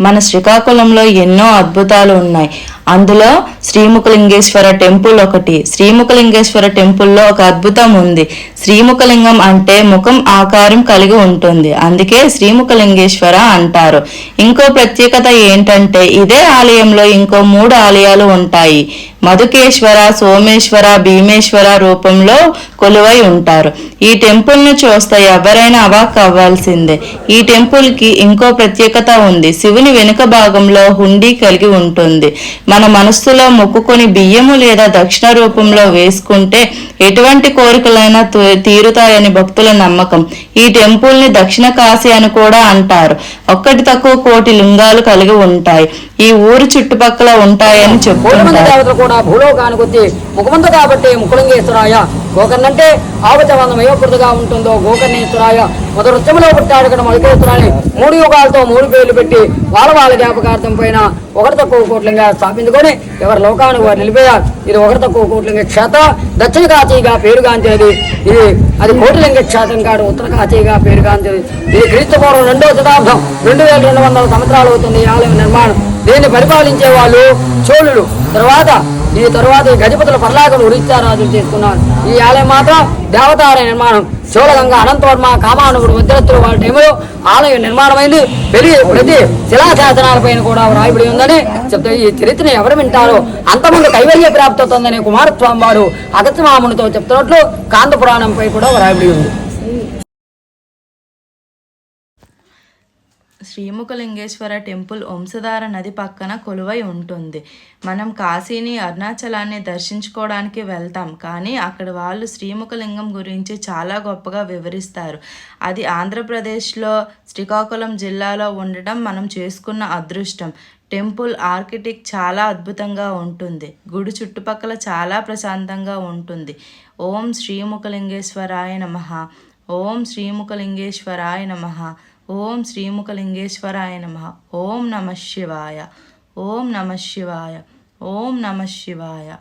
మన శ్రీకాకుళంలో ఎన్నో అద్భుతాలు ఉన్నాయి. అందులో శ్రీముఖలింగేశ్వర టెంపుల్ ఒకటి. శ్రీముఖలింగేశ్వర టెంపుల్లో ఒక అద్భుతం ఉంది. శ్రీముఖలింగం అంటే ముఖం ఆకారం కలిగి ఉంటుంది. అందుకే శ్రీముఖలింగేశ్వర అంటారు. ఇంకో ప్రత్యేకత ఏంటంటే ఇదే ఆలయంలో ఇంకో మూడు ఆలయాలు ఉంటాయి. మధుకేశ్వర సోమేశ్వర భీమేశ్వర రూపంలో కొలువై ఉంటారు. ఈ టెంపుల్ను చూస్తే ఎవరైనా అవాక్ అవ్వాల్సిందే ఈ టెంపుల్కి ఇంకో ప్రత్యేకత ఉంది. శివుని వెనుక భాగంలో హుండీ కలిగి ఉంటుంది. మన మనస్సులో మొక్కుకొని బియ్యము లేదా దక్షిణ రూపంలో వేసుకుంటే ఎటువంటి కోరికలైనా తీరుతాయని భక్తుల నమ్మకం. ఈ టెంపుల్ని దక్షిణ కాశీ అని కూడా అంటారు. ఒక్కటి తక్కువ కోటి లింగాలు కలిగి ఉంటాయి. ఈ ఊరు చుట్టుపక్కల ఉంటాయని దేవతలు కూడా భూలోకానికి వచ్చి ముఖమంత కాబట్టి ముకులింగేశ్వరాయ గోకర్ణంటే ఆవచవందం ఏపుడుగా ఉంటుందో గోకర్ణేశ్వరాయ మొదటి వృత్తంలో పుట్టాడు ఇక్కడ మూడు యుగాలతో మూడు పేర్లు పెట్టి వాళ్ళ వాళ్ళ జ్ఞాపకార్థం పైన ఒకటి తక్కువ కోట్లంగా స్థాపించుకొని ఎవరి లోకానికి వారు నిలిపేయారు ఇది ఒకటి తక్కువ కోట్లింగ క్షేత్ర. దక్షిణ కాశీగా పేరుగాంచేది ఇది అది కోటిలింగ క్షేత్రం కాదు ఉత్తర కాశీగా పేరుగాంచేది ఇది క్రీస్తు పూర్వం రెండవ శతాబ్దం రెండు వేల రెండు వందల సంవత్సరాలు అవుతుంది ఈ ఆలయం నిర్మాణం. దీన్ని పరిపాలించే వాళ్ళు చోళులు. తర్వాత ఈ తరువాత ఈ గజపతుల పర్లాకలు ఉరిత్యారాజులు చేసుకున్నారు ఈ ఆలయం మాత్రం దేవతాలయ నిర్మాణం. చోళగంగ అనంతవర్మ కామానుగుడు వజ్రత్తులు వాళ్ళ టైంలో ఆలయం నిర్మాణమైంది. పెరి ప్రతి శిలాశాసనాలపైన కూడా రాయబడి ఉందని చెప్తే ఈ చరిత్రను ఎవరు వింటారో అంతమంది కైవల్య ప్రాప్తి అవుతుందని కుమారస్వామి వారు అగస్వామునితో చెప్తున్నట్లు కాంత పురాణంపై కూడా రాయబడి ఉంది. శ్రీముఖలింగేశ్వర టెంపుల్ వంశధార నది పక్కన కొలువై ఉంటుంది. మనం కాశీని అరుణాచలాన్ని దర్శించుకోవడానికి వెళ్తాం. కానీ అక్కడ వాళ్ళు శ్రీముఖలింగం గురించి చాలా గొప్పగా వివరిస్తారు. అది ఆంధ్రప్రదేశ్లో శ్రీకాకుళం జిల్లాలో ఉండడం మనం చేసుకున్న అదృష్టం. టెంపుల్ ఆర్కిటెక్ చాలా అద్భుతంగా ఉంటుంది. గుడి చుట్టుపక్కల చాలా ప్రశాంతంగా ఉంటుంది. ఓం శ్రీముఖలింగేశ్వరాయ నమః. ఓం శ్రీముఖలింగేశ్వరాయ నమ. ఓం శ్రీముఖలింగేశ్వరాయ నమ. ఓం నమ శివాయ. ఓం నమ శివాయ. ఓం నమ శివాయ.